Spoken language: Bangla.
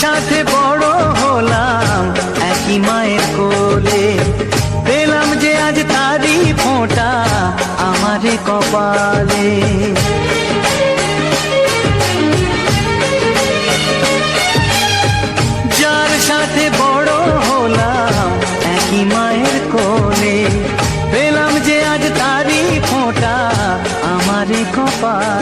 সাথে বড় হলাম, একই মায়ের কোলে। পেলাম যে আজ তারি ফোঁটা আমারে কপালে। যার সাথে বড় হলাম, একই মায়ের কোলে। পেলাম যে আজ তারি ফোঁটা আমারে কপাল।